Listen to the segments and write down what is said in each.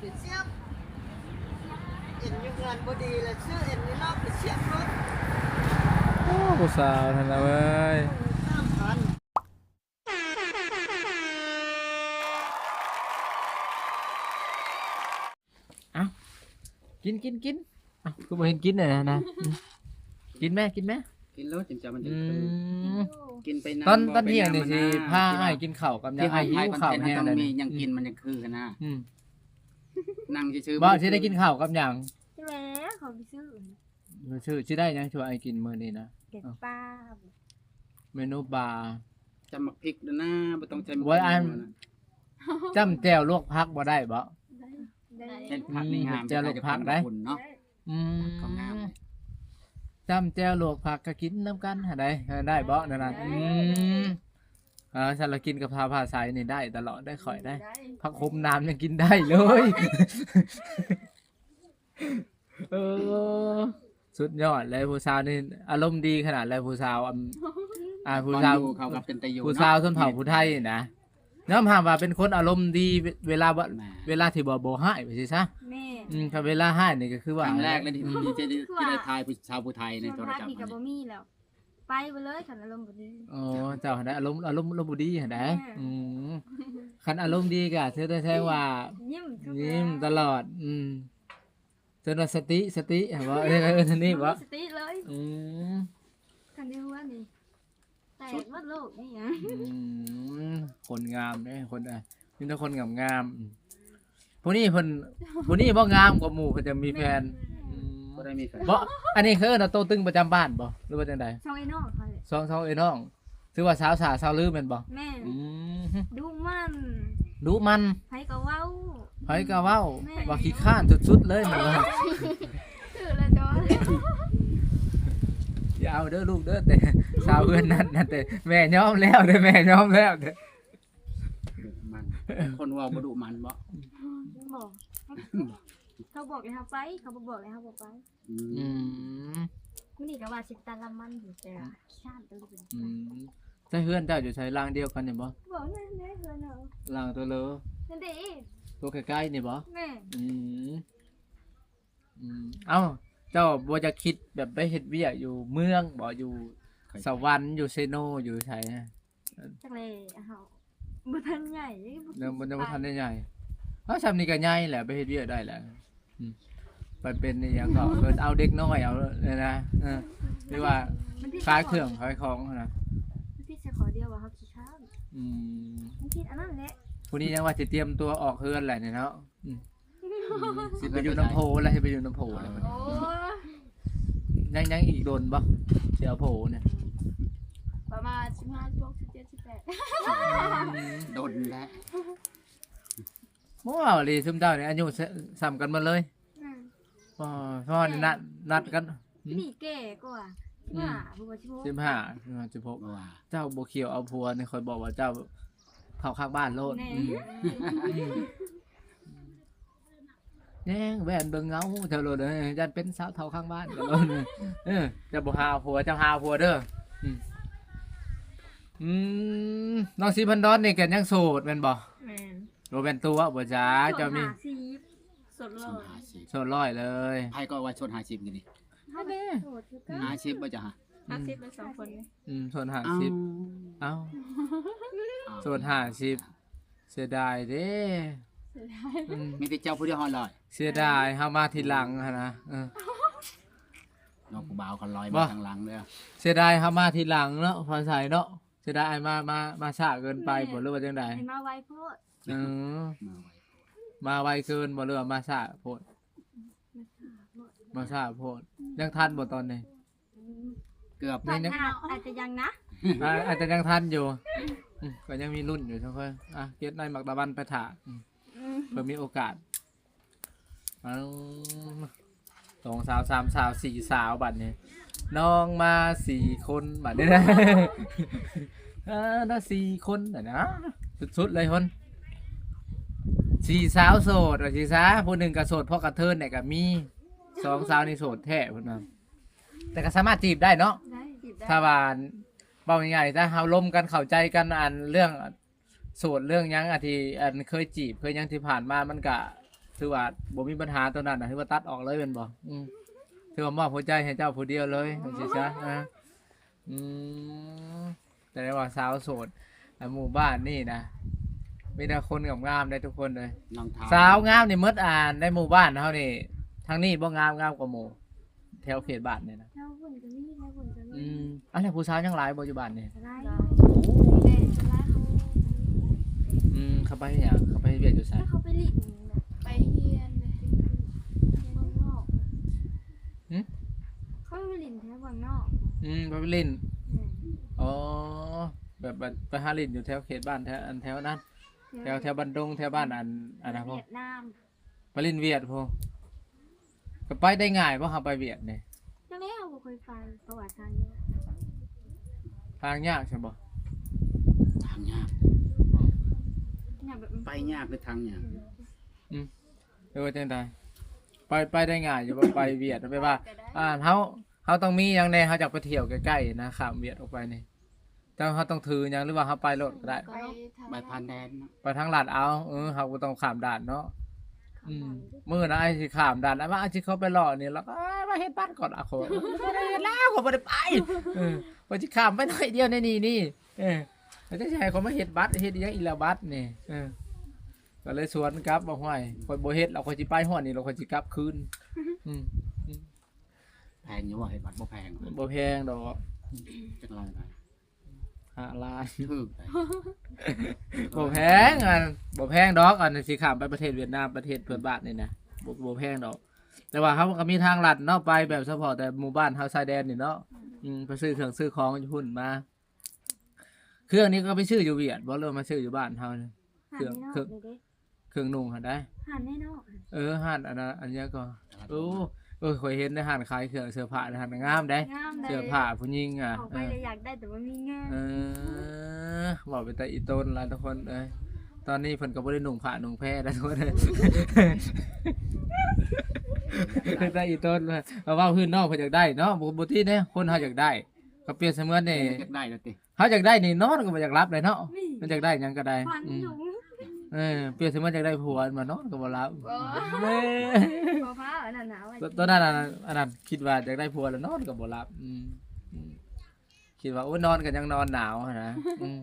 ไปเสียบเอ็นอยู่งานบ่ดีแล้วซื้อเอ็นนี่ลอกไปเสียบรถโอ้ผู้สาวนั่นนะเว้ยสามพันกินกินกินเอ้าคือบ่เห็นกินเลยนะนะอืมกินแม่กินแม่กินแล้วจิมจะมันจะอืคือมกินไปตอนบ่ตอนเที่ยงนี่ไปสิำพาที่อ้าว่ยกินข้าวกับยังที่อ้าห้ายหิคอวนข้าวเทนต์แห้งต้องเลยมีนะยังกินมันยังคือกันนะอืม นั่งซื่อๆบ่สิได้กินข้าวกับหยังใช่ไหมเขาไปซื้อชื่อสิได้หยังช่วยไอ้กินมื้อนี้นะเก็บป้าเมนูบาร์จะหมักพริกด้วยนะบ่ต้องใช้หมักไว้อันพริกนะจ้ำแจ่วลวกผักบ่ได้บ่ ได้เห็นผักนี่งามจะลูกผักได้คุณเนาะ อืก็งามมจ้ำแจ่วลวกผักก็กินนํกันหาได้หาได้บ่นั่นน่ะอืม อ่าฉันละกินกับพาผ้าใสนี่ได้ ตลอดได้ข่อยได้ผักคมน้ำยังกินได้เลย เออ สุดยอดเลยผู้สาวนี่อารมณ์ดีขนาดเลยผู้สาวอะอ่าผู้ตอนสาวอยู่เขากับเป็นตะยูผู้สาวชนเผ่าผู้ไทยนะน้ำหามว่าเป็นคนอารมณ์ดีเวลาบ่แหมเวลาที่บ่บ่ให้ไปสิซะแม่อืมครับเวลาให้นี่ก็คือคว่ารั้งแรกเลยที่ที่จะได้ที่ได้ทายผู้ชาวผู้ไทยในส่วนโทรพักศัพมีท์กับอันบ่นี้มีแล้ว ไปไปเลยขันอารมณ์บ่ดีอ๋อเจ้าหั่นนะอารมณ์อารมณ์อารมณ์บ่ดีหั่นนะแม่ อืมคันอารมณ์ดีก็ถือได้แท้ว่ายิ้มทุกยิ้มตลอด อืมจนว่าสติสติเห็นบ่เอ้ยเอ้ยเอ้ยนี่บ่สติเลยอืมขันเดียวว่านี่แต่ว่าโลกนี่ยังอืมคนงามเด้คนอะมีแต่คนงามงามๆอืมผู้นี้เพิ่นผู้นี้บ่งามกว่าหมู่เพิ่นจะมีแฟนอื มก็ได้มีแฟนบ่อันนี้คือเราโตตึงประจำบ้านบ่หรือว่าจังไดช่องไอ้น้องเขาเลยสองสองเอ้ยน้องถือว่าสาวสาสาวลือแม่นบ่แม่อืมดูมันดูมันไผก็เว้า ไผก็เว้าแม่ ว่าขี้ข้านสุดๆเลยมันว่าคือละจออย่าเอาเด้อลูกเด้อแต่สาวเอื้อนนั่นนั่นแต่แม่ยอมแล้วเด้อแม่ยอมแล้วเด้อดุมัน คนเว่าบ่ดุมันบ่บอก เขาบอกเลยครับไป เขาบ่บอกเลยครับบอกไปอืมอืมมื้อนี้ก็ว่าสิตาละมันอยู่แต่ขี้านตัวเป็นอืมใช่เพื่อนเจ้าอยู่ใช้รางเดียวกันนี่บ่บอกแม่แม่เพิ่นเอารางตัวเลอนั่นเด้ตัวใกล้ๆนี่บ่แม่อืมอืมเอ้า เจ้าบ่จะคิดแบบไปเฮ็ดเวียกอยู่เมืองบ่อยู่สวรรค์อยู่เซโนอยู่ไสฮะจักเลยเฮาบ่ทันใหญ่เดี๋ยวมันจะบ่ทันได้ใหญ่เอ้าซำนี้ก็ใหญ่แหละไปเฮ็ดเวียกได้แหละอื มไปเป็นอีหยังก็เพิ่นเอาเด็กน้อยเอาเลยนะเออหรือว่ามันที่ขายเครื่องขายของนะมันที่จะขอเดียวว่าเฮาขี้ข้านอืมมันที่อันนั้นแหละผู้นี้ยังว่าจะเตรียมตัวออกเฮือนแหละเนี่ยเนาะอืมสิไปอยู่น้ำโพแล้วสิไปอยู่น้ำโพแล้วมันโอ้ยังยังอีกโดนบ่เสียโพเนี่ยประมาณ15 16 17 18โดนแล้ว บ่เอาเลยซุมเจ้าเนี่ยอายุซ้ำกันหมาเลยอืมพ่อพ่อนี่นัดนัดกันนี่แก่กว่าว่าบ่ว่าสิบ่สิบห้าสิบหกว่าเจ้าบ่เขียวเอาผัวนี่คอยบอกว่าเจ้าเข้าข้างบ้านโลดแน่อืมแน่งแหวนเบิ่งเงาเธอโลดเด้อยันเป็นสาวเฒ่าข้างบ้านกันโลดเออเจะบ่หาผัวเจะหาผัวเด้ออืมอืมน้องสีพันดอนนี่ก็ยังโสดแม่นบ่แม่น โรแมนตัวบ่จ้าเจ้ามีสดเลชนยหาสิบโสดร้อยเลยไผก็ว่าชนหาสิบกันดิฮัลโหลโสดคือกันหาสิบบ่จ้ะฮะอาซิบเป็นสองคนเลยอืมโสดห้าเอ้าสิบเอ้าโสดห้าสิบเสียดายเด้อืมมีแต่เจ้าผู้เดียวฮอดลอยเสียดายเฮามาทีหลังหั้นนะเออนอกผู้บ่าวเขาลอยบ่มาทางหลังเด้อเสียดายเฮามาทีหลังเนาะพอใส่เนาะเสียดายอ้ายมามามาช้าเกินไปบ่หรือว่าจังไดเห็นมาไวโพด เออ มาไว้มาไวเกินบ่หรือว่ามาช้าโพดมาช้าโพดยังทันบ่ตอนนี้ เกือบไม่นึกอาจอาจจะยังนะ อ่าอาจจะยังทันอยู่อืมก็ยังมีรุ่นอยู่ทุกคนอะเก็ดในหมักตะบันไปถ่าอืมเพื่อมีโอกาสเอาสองสาวสามสาวสี่สาวบัดนี้น้องมาสี่คนบัดนี้นะอ่าน่าสี่คนน่ะนะสุดๆเลยคน สี่สาวโสดว่าสี่สาวผู้หนึ่งก็โสดเพราะกระเทินเนี่ยก็มีสองสาวนี่โสดแท้พุ่นนะแต่ก็สามารถจีบได้เนาะได้จีบได้ถ้าว่าเบาง่ายๆถ้าเฮาล้มกันเข้าใจกันอันเรื่องโสดเรื่องหยังอะที่อันเคยจีบเคยหยังที่ผ่านมามันก็ถือว่าบ่มีปัญหาตัวนั้นน่ะถือว่าตัดออกเลยเป็นบ่อืมถือว่ามอบหัวใจให้เจ้าผู้เดียวเลยจังซี่ซะนะอืมแต่ว่าสาวโสดอะหมู่บ้านนี่นะ มีแต่คนงามๆได้ทุกคนเลย น้องเท้าสาวงามนี่หมดอ่านในหมู่บ้านเฮานี่ทางนี้บ่งามงามกว่าหมู่แถวเขตบ้านเนี่ยนะเจ้าบุญก็มีเจ้าบุญก็อืมีมอันนี้ผู้สาวยังหลายบ่อยู่บ้านนี่อะไรแต่สลายเขาอืมเขาไปเฮ็ดหยังเขาไปเฮ็ดเวียกอยู่ไสถ้าเขาไปหลีกแบบไปเฮียนเลยเมืองนอกเขาไปหลินแถวเมืองนอกอืมไปเล่นแม่อ๋อแบบแบบไปหาเล่นอยู่แถวเขตบ้านแถวอันแถวนั้น แถวแถวบันดงแถวบ้านอันอันนะพ่อเวียดนามไปเล่นเวียดพ่อก็ไปได้ง่ายบ่เฮาไปเวียดนี่จังได๋เราบ่เคยฟังประวัติทางนี้ทางยากใช่บ่ทางยากเนี่ยแบบไปยากคือทางยากหรือว่าจังไดไปไปได้ง่ายอยู่บ่ไปเวียดไปว่า อ่าเฮาเฮาต้องมีหยังแน่เฮาอยากไปเที่ยวใกล้ๆนะข้ามเวียดออกไปนี่ แต่เฮาต้องถือหยังหรือว่าเฮาไปรถก็ได้ ไปทำไปพันแดนเนาะไปทางลาดเอา เออเฮาก็ต้องข้ามด่านเนาะ อืมมื้อนะไอ้สิข้ามด่านไอ้ว่าไอ้สิเขาไปรอนี่แล้วก็เอ้ยมาเฮ็ดบัตรก่อนอะโคบ่ได้เฮ็ดแล้วเขาบ่ได้ไปเออว่าสิข้ามไปหน่อยเดียวในนี่นี่เออแล้วจะให้เขามาเฮ็ดบัตรเฮ็ดอีหยังอีละบัตรนี่เออก็เลยสวนกลับบ่ห้วยข่อยบ่เฮ็ดแล้วข่อยสิไปฮอดนี่แล้วข่อยสิกลับคืนอืมแพงอยู่ว่าให้บัตรบ่แพงบ่แพงดอกจักไรไป ห้าล้านถูกไปบ่แพงอันบ่แพงดอกอันสิข้ามไปประเทศเวียดนามประเทศเพื่อนบ้านนี่นะบ่บ่แพงดอก แต่ว่าเขาก็มีทางลัดเนาะไปแบบเฉพาะแต่หมู่บ้านเฮาชายแดนนี่เนาะอืมไปซื้อเครื่องซื้อของอยู่หุ่นมา เครื่องนี้ก็ไปซื้ออยู่เวียดบ่เริ่มมาซื้ออยู่บ้านเฮานี่หันในนอกเลยเด้เครื่องนุ่งหันได้หันในนอกเออหันอันนั้นอันนี้ก็โอ้ เออเคยเห็นในหันขายเครื่องเสื้อผ้าในหันงามได้ งามได้เสื้อผ้าผู้หญิงอะออกเอไปอเลยอยากได้แต่ว่ามีเงินเออบอกไปแต่อีต้นหลายทุกคนเอ้ยตอนนี้เพิ่นก็บ่ได้นุ่งผ้านุ่งแพรแล้วทุกคนเอ้ยคือแต่อีต้นว่าเพราะว่าพื้นนอกเพิ่นอยากได้เนาะบ่บ่ที่เนี่ยคนเฮาอยากได้ก็เปรียบเสมือนนี่จักได้แล้วติเฮาอยากได้นี่นอนก็บ่อยากรับเลยเนาะมันอยากได้หยังก็ได้ควันอืมถุง เออเปรียบเสมือนอยากได้ผัวมานอนก็บ่รับเอ้ยมะพร้าวอันนั้นหนาวไว้ตอนนั้นน่ะอันนั้นคิดว่าอยากได้ผัวแล้วนอนก็บ่รับอืมอืมคิดว่าโอ้ยนอนก็ยังนอนหนาวอะนะอืม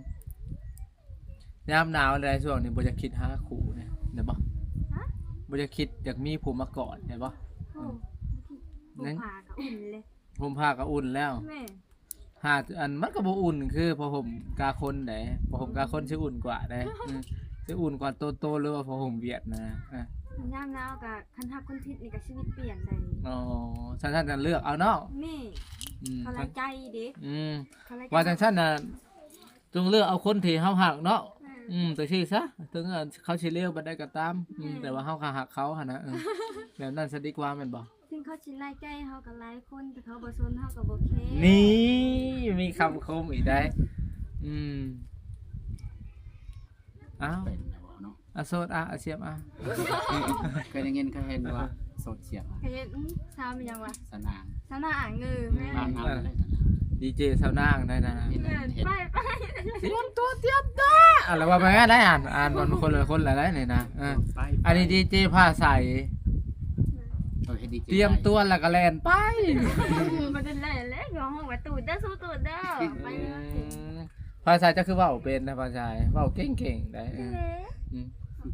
ยามหนาวอะไรช่วงนี้บ่จะคิดหาคู่เนี่ยเห็นบ่บ่จะคิดอยากมีผู้มากอดเห็นบ่ โอ้บุผ่ากับอุ่นเลยผมผ้าก็อุ่นแล้ว แม่หาอันมันก็บ่อุ่นคือพอผมกาคนไหนพอผมกาคนสิอุ่นกว่าได้อืม สิอุ่นกว่าโตโตๆหรือว่าพอผมเวียดนะอะยามหนาวกับคันทักคนทิศนี่ก็ชีวิตเปลี่ยนได้อ๋อท่านท่านจะเลือกเอาเนาะแม่อืมเขาไล่ใจเด้อืมเขาไล่ใจว่าจังซั่นน่ะจงเลือกเอาคนที่เฮาหักเนาะแม่อืมแต่ชื่อซะถึงเอ่อเขาสิเลี้ยวบ่ได้ก็ตามอืมแต่ว่าเฮาก็หักเขาหั่นนะเออแบบนั้นซะดีกว่าแม่นบ่ถึงเขาสิไล่ใจเฮาก็ไล่คนแต่เขาบ่สนเฮาก็บ่แคร์นี่มีคำคมอีกได้อืม อ้าวเป็นแล้วเนาะอาโซดอะอาเสียบอะเคยได้ยินเคยเห็นว่าโสดเสียบเคยเห็นอื้อสาวเป็นหยังวะสนางสาวหน้าอ่างเงือแม่บางน้ำอะไรสนางดีเจสาวนางได้นะเห็นเออเห็นไปไปเตรียมตัวเตรียมตัวอะไรว่าไปงั้นได้อ่านอ่านมันคนละคนละได้นี่นะเออไปอันนี้ดีเจผ้าใสเออให้ดีจเตรียมตัวแล้วก็แลนไปบ่ได้ไล่แล้วอยู่ห้องว่าตูดเด้อสู้ตูดเด้อไปเลย ผ้าใสจะคือเว่าเป็นนะผ้าใสเว่าเก่งๆได้เออเด้อืม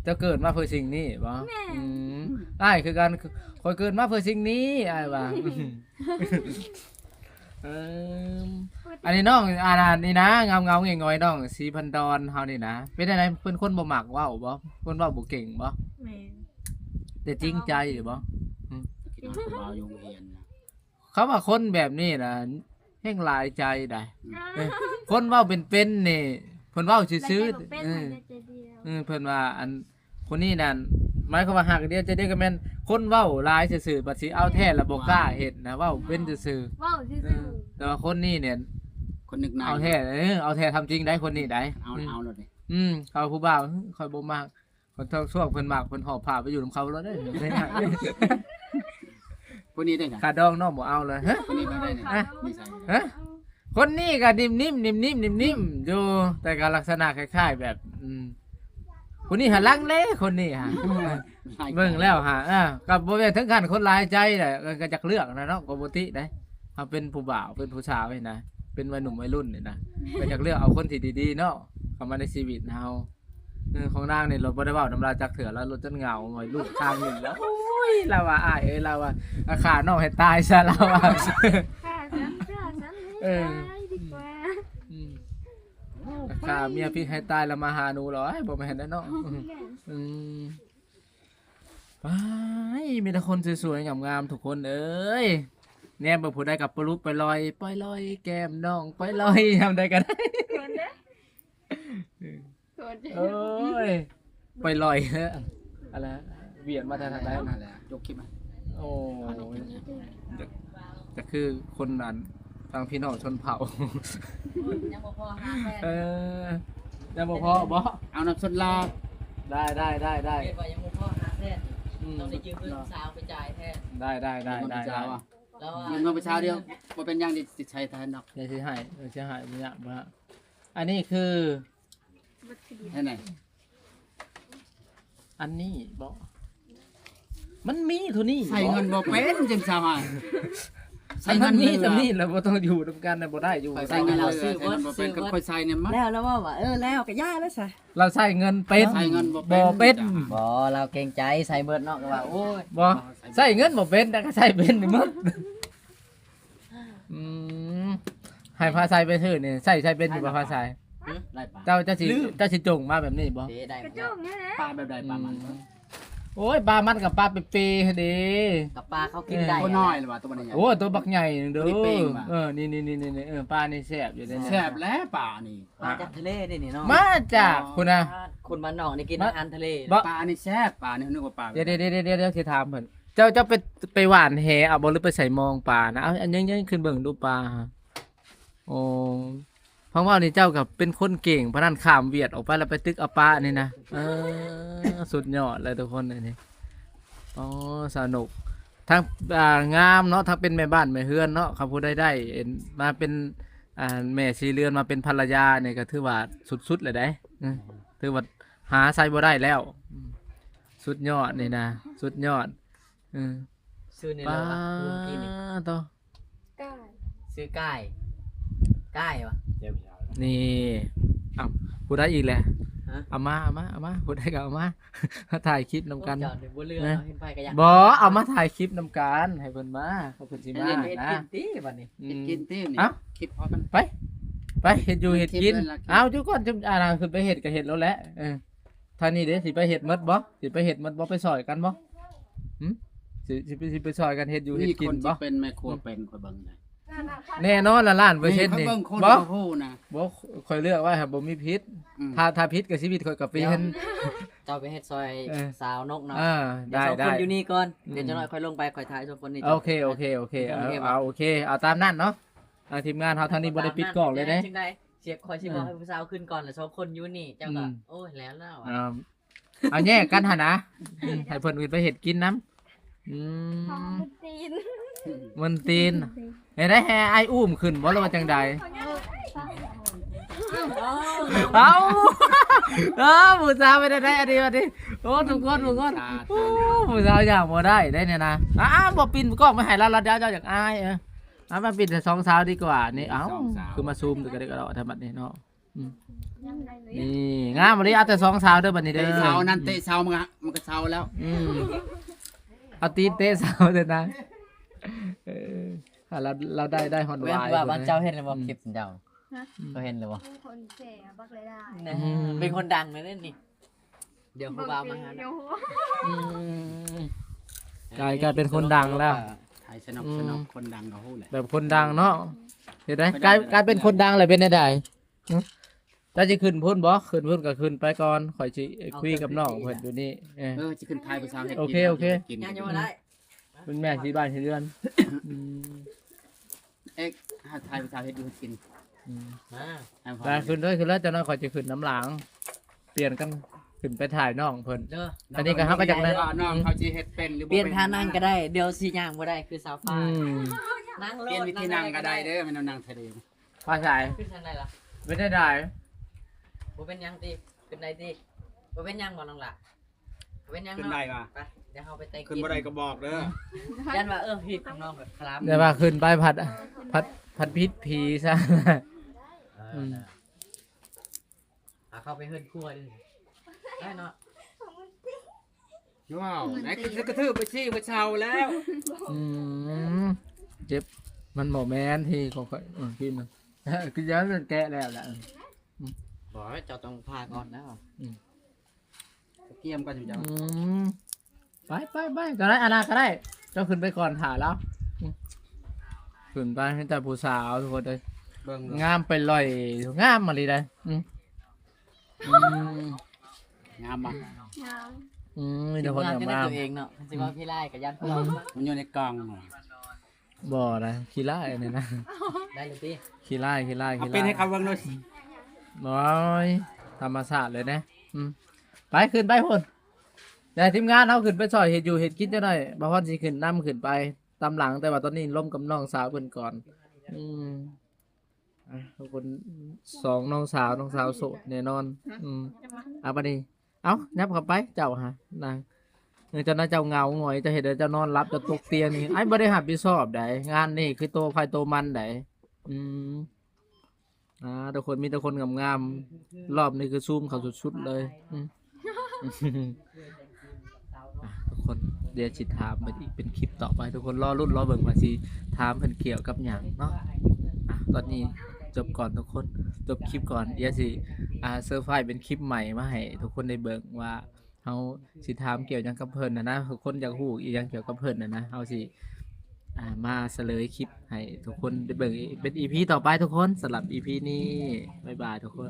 เจะเกิดมาเพื่อสิ่งนี้บ่แม่อืมอ้ายคือการคอยเกิดมาเพื่อสิ่งนี้อ้ายว่าเอออันนี้น้องอ่านนี่นะเงาเงาๆเงยๆน้องสีพันดอนเฮานี่นะเป็นอะไรเป็นคนบ่มักเว้าบ่คนเว้าบ่เก่งบ่แม่แต่จริงใจอยู่บ่คิดว่าผู้บ่าวอยู่โรงเรียนนะ เขาว่าคนแบบนี้นะ แห่งหลายใจได้เอ้ยคนเว้าเป็นๆนี่เพิ่นเว้าซื่อๆเป็นๆเออใจเดียวเออเพิ่นว่าอันคนนี้นั่นหมายความว่าหักเดียวจะได้ก็แม่นคนเว้าหลายซื่อๆบัดสิเอาแท้แล้วบ่กล้าเฮ็ดนะเว้าเป็นซื่อว้าวซื่ๆเอออแต่ว่าคนนี้เนี่ย คนนึกนายเอาแท้เออเอาแท้ทำจริงได้คนนี้ได้เอาอืมเอาเลยดิอืมเขาผู้บ่าวคอยบ่มากคนเท่าช่วงเพิ่นมากเพิ่นหอบผ้าไปอยู่นํเขาแล้วได้ได้ง่าย คนนี้ได้ไงขาดองน้องบ่เอาเลยฮะ คนนี้ได้ไงอะนิสัยฮะ คนนี้ก็นิ่มๆนิ่มๆนิ่มๆอยู่แต่ก็ลักษณะคล้ายๆ แบบอืมคนนี้หาลังเล่คนนี้ฮะ เบิ่งแล้วฮะอ่ากับบ่แม่นถึงขั้นคนหลายใจแหละก็จักเลือกนะเนาะก็บ่ติได้เฮาเป็นผู้บ่าวเป็นผู้สาวนี่นะ เป็นวัยหนุ่มวัยรุ่นนี่นะก็จักเลือกเอาคนที่ดีๆเนาะเข้ามาในชีวิตเฮาเออของนางนี่เราบ่ได้เว้าน้ำลายจักเถื่อแล้วรถจนเหงาหน่อยลูกข้างหนึงแล้วโอ้ ยเราว่าอ้ายเอ้ยเราว่าอาขาน้องให้ตายซะเราว่า ค่ะฉันค่ะฉันเออให้ดีกว่าอืมข้าเมียพี่ให้ตายแล้วมาหาหนูเหรอไอ้บอกไม่เห็นได้เนาะอืมอืมไปมีแต่คนสวยๆงามๆทุกคนเอ้ยแนมเบอร์ผู้ใดกับปลุกไปลอยปล่อยลอย แก้มน้องปล่อยลอยทำได้กันคนเด้คนโอ้ยปล่อยลอยเนอะอะไร เวียนมาทางไหนนั่นแหละยกคลิปมาโอ้ยจะจะคือคนนั้นทางพี่น้องชนเผ่ายังบ่พอหาแฟนเออยังบ่พอบ่เอาน้ำสดลาได้ได้ได้ได้เรียกว่ายังบ่พอหาแฟนอืมต้องได้ยืมเงินสาวไปจ่ายแทนได้ได้ได้ได้เช้าได้อะแล้วว่ายืมเงินไปเช้าเดียวบ่เป็นหยังที่สิใช้แทนดอกเดี๋ยวจะให้เดี๋ยวจะให้ไม่ยากมากอันนี้คือให้ไหนอันนี้บอก มันมีเท่านี้ใส่เงินบ่เป็นจังซามาใส่เงินนี่เท่านี้แล้วบ่ต้องอยู่นํกันนะบ่ได้อยู่ใส่เงินเราซื้อเงินบ่เป็นก็ค่อยใส่เนี่ยมั้งแล้วแล้วว่าว่าเออแล้วก็ย่าแล้วซะเราใส่เงินเป็นใส่เงินบ่เป็นบ่เป็นบ่เราเกรงใจใส่เบิดเนาะก็ว่าโอ้ยบ่ใส่เงินบ่เป็นแต่ก็ใส่เป็นนี่หมดอืมให้พาใส่ไปเถอะนี่ใส่ใส่เป็นอยู่บ่พาใส่ได้ปลาเจ้าเจ้าสิเจ้าสิจงมาแบบนี้บ่เด้ได้กระบ่จกเนี่ยนะปลาแบบใดปลามัน โอ้ยปลามันกับปลาเปๆเด้ กับปลาเขากินได้ ตัวน้อยหรือว่าตัวนี้โอ้ตัวบักใหญ่หนึ่งเด้อตัวนี้เป้งว่ะ เออนี่นี่นี่นี่เออปลานี่แซ่บอยู่ในแซ่บแล้วปลานี่มาจากทะเลนี่นี่เนาะมาจากคุณนะ คนบ้านนอกนี่กินมา อาหารทะเลบ่ปลานี่แซ่บปลานี่นึกว่าปลาเดี๋ยวเดี๋ยวเดี๋ยวเดี๋ยวเดี๋ยวสิถามเพิ่นเจ้าเจ้าไปไปหว่านแหเอาบ่หรือไปใส่มองปลานะเอาอันยังยังขึ้นเบิ่งดูปลาฮะโอ้เพราะว่านี่เจ้ากับเป็นคนเก่งพนันข้ามเวียดออกไปแล้วไปตึกเอาปลานี่นะเออสุดยอดเลยทุกคนเลยนี่อ๋อสนุกทั้งอ่างามเนาะทั้งเป็นแม่บ้านแม่เฮือนเนาะครับผู้ได้ได้เอ็นมาเป็นอ่าแม่ชีเรือนมาเป็นภรรยาเนี่ยก็ถือว่าสุดๆเลยได้อืมถือว่าหาใส่บ่ได้แล้วอืมสุดยอดนี่นะสุดยอดอืมซื้อนี่ป้าแล้วว่าลุงกินนี่ต่อ ก้าซื้อไก่ ไก่วะนี่อ้าวผู้ได้อีกแหละฮะ เอามาเอามาเอามาผู้ได้ก็เอามา มาถ่ายคลิปนำกัน จอดในบ่เรือนะ เห็นไปก็อยากบอเอามาถ่ายคลิปนำกันให้เพิ่นมาเขาเพิ่นสิมาเล่นเฮ็ดนะ กินติบัดนี้อืกินมกินเต้นี่เอ้า คลิปพอกัน ไป ไปเห็ดอยู่เห็ดกินคลิปเลยล่ะเอาจุก่อนจุอ่าขึ้นไปเห็ดก็เห็ดแล้วแหละเออท่านี้เด้สิไปเห็ดหมดบ่สิไปเห็ดหมดบ่ไปซอยกันบ่หึสิสิไปสิไปซอยกันเห็ดอยู่เห็ดมีกิคนนบ่ที่เป็นแม่ครัวเป็นคอยเบิ่งได้ แน่นอนละล้านเปอร์เซ็นต์เขานี่เบิ่งคนบ่เขาพูดนะบ่ค่อยเลือกว่าครับบ่มีพิษอืม ถ้าถ้าพิษกับชีวิตค่อยก็เป็น เจ้าไปเฮ็ดซอยเออ สาวนกเนาะอ่าเดี๋ยวได้สองคได้นอยู่นี่ก่อนอืมเดี๋ยวจะน้อยค่อยลงไปค่อยถ่ายสองคนนี่โอเคโอเคโอเคเอาเอาโอเคเอาตามนั้นเนาะอ่าทีมงานเฮาทางนี้บ่ได้ปิดกล้องเลยเด้จังได๋เสียบคอยสิบอกให้ผู้สาวขึ้นก่อนแล้วสองคนอยู่นี่เจ้าก็อืม โอ้ยแล้วแล้วอะ อ่าเอาแยกกันหนนะอืมให้เพิ่นอื่นไปเห็ดกินน้ำอืท้องมเป็นตีน มันตีนเห็นได้แฮไอายอุ้มขึ้นบ่แล้วว่าจังใดเอ้าเอ้าผู้สาวไม่ได้ได้อันนี้อันนี้โอ้ทุกคนทุกคนตาโอ้ผู้สาวอยากบ่ได้ได้เนี่ยนะอ้าวบ่ปินกล้องไม่ให้เราเราเดี๋ยวเจ้าอยากอายเออเอามาปิดแต่สองสาวดีกว่านี่เอ้าคือมาซูมดูกันได้ก็ได้ทำบัดนี้เนาะอืมยังไงเลยนี่งามวันนี้เอาแต่สองสาวเด้อบัดนี้เด้เตะอเสานั่นเตะเสามันก็มันก็เสาแล้วอืมเอาตีนเตะเสาเด้อนะ เอออะเราเราได้ได้ฮอนเว้นวายว่าบ้านเจ้าเห็นเลยบ่อืมคลิปเจ้าก็เห็นเลยบ่คนแก่บักเลยได้นะอืมเป็นคนดังเลยนั่นนี่เดี๋ยวผู้บ่าวมาหาเดี๋ยวหัวอืม กลายกลายเป็นคนดังแล้ว ไทยสนอกสนอกคนดังเขาพูดแหละแบบคนดังเนาะเห็นไหมกลายกลายเป็นคนดังเลยเป็นได้ไดหึถ้าจะขึ้นพุ่นบ่ขึ้นพุ่นก็ขึ้นไปก่อนข่อยสิคุยกับน้องเพิ่นอยู่นี่เออ เออจะขึ้นไทยภาษาเฮ็ดกินโอเคโอเค กินงานยังบ่ได้ เป็นแม่ที่บ้านที่เรือนอืมเอ็กหาไทยภาษาเฮ็ดอยู่กินอืมมาให้พอไปขึ้นด้วยขึ้นแล้วเจ้าน้อยข่อยจะขึ้นน้ำหลังเปลี่ยนกันขึ้นไปถ่ายน้องเพิ่น เด้ออันนี้ก็เขาก็จากนั้น ว่าน้องเขาสิเฮ็ดเป็นหรือบ่เปลี่ยนท่านั่งก็ได้ เดี๋ยวสิย่างบ่ได้คือสาวฟ้าอืมนั่งโลเปลี่ยนดวิธีนั่งก็ได้เด้อไม่ต้องนั่งทะเลภาษาขึ้นทางใดล่ะไม่ได้ได้บ่เป็นหยังติเป็นไดติบ่เป็นหยังบ่น้องล่ะบ่ เป็นหยังขึ้นเนาะได้ป่ะไปเดี๋ยวเฮาไปแต่งขึ้นบ่ได้ก็บอกเด้อยันว่าเออผิดน้องแบบคลามเดี๋ยวว่าขึ้นไปผัดผัด ผัดพิษผีซะ เออนะเอาเข้าไปเฮือนครัวดิได้เนาะว้าวไหนกระทืบไปซี่ไปเชาแล้วอืมเจ็บ มันหมอแมนที่ของข่อยอืมพี่มันคือย้อนมันแกะแล้วแหละ บอกว่าเจ้าต้องพาก่อนนะ เกียมกันอยู่จังอืมไปไปไปก็ได้อานาก็ได้เจ้าขึ้นไปก่อนถ่าแล้วอืมขึ้นไปให้แต่ผู้สาวทุกคนเลยเบิ่งงามไปลอยงามมาเลยได้อืมอืมงามมางามอืมมีแต่คนงานงามจะได้งามตัวเองเนาะมันสิว่าพี่ไล่กับยันพวกเรามันอยู่ในกล่องบ่นะขี้ไล่เนี่ยนะได้เลยพี่ขี้ไล่ขี้ไล่เอาขี้เป็นไล่ให้เขาเบิ่งหน่อยน้อยธรรมศาสตร์เลยนะอืม ไปขึ้นไปพุ่นเดี๋ยวทีมงานเขาขึ้นไปซอยเห็ดอยู่เห็ดกินจะหน่อยบางคนสิขึ้นนํขึ้นไปตามหลังแต่ว่าตอนนี้ล้มกับน้องสาวเพิ่นก่อน อืมอะทุกคนสองน้องสาวน้องสาวโสดแน่นอน อืมเอาไปดิเอานับเข้าไปเจ้าฮะนางเออเจ้าน่าเจ้าเงาหงอยจะเห็นเจ้านอนรับจะตกเตียงนี่ไอ้บ่ได้หับผิดชอบไดงานนี่คือโตภายโตมันไดอืมอ่าทุกคนมีแต่คนงามๆรอบนี้คือซูมเขาสุดๆเลย อืม ทุกคนเดี๋ยวจิถามไปอีกเป็นคลิปต่อไปทุกคนรอรุ่นรอเบิ่งว่าสิถามเพิ่นเกี่ยวกับหยังเนาะอะตอนนี้จบก่อนทุกคนจบคลิปก่อนเดี๋ยวสิอ่าเซอร์ไพรส์เป็นคลิปใหม่มาให้ทุกคนได้เบิ่งว่าเฮาสิถามเกี่ยวหยังกับเพิ่นนะนะทุกคนอยากฮู้อีหยังเกี่ยวกับเพิ่นนะนะเฮาสิอ่ามาเสลยคลิปให้ทุกคนได้เบิ่งอีกเป็น EP ต่อไปทุกคนสำหรับ EP นี้บ๊ายบายทุกคน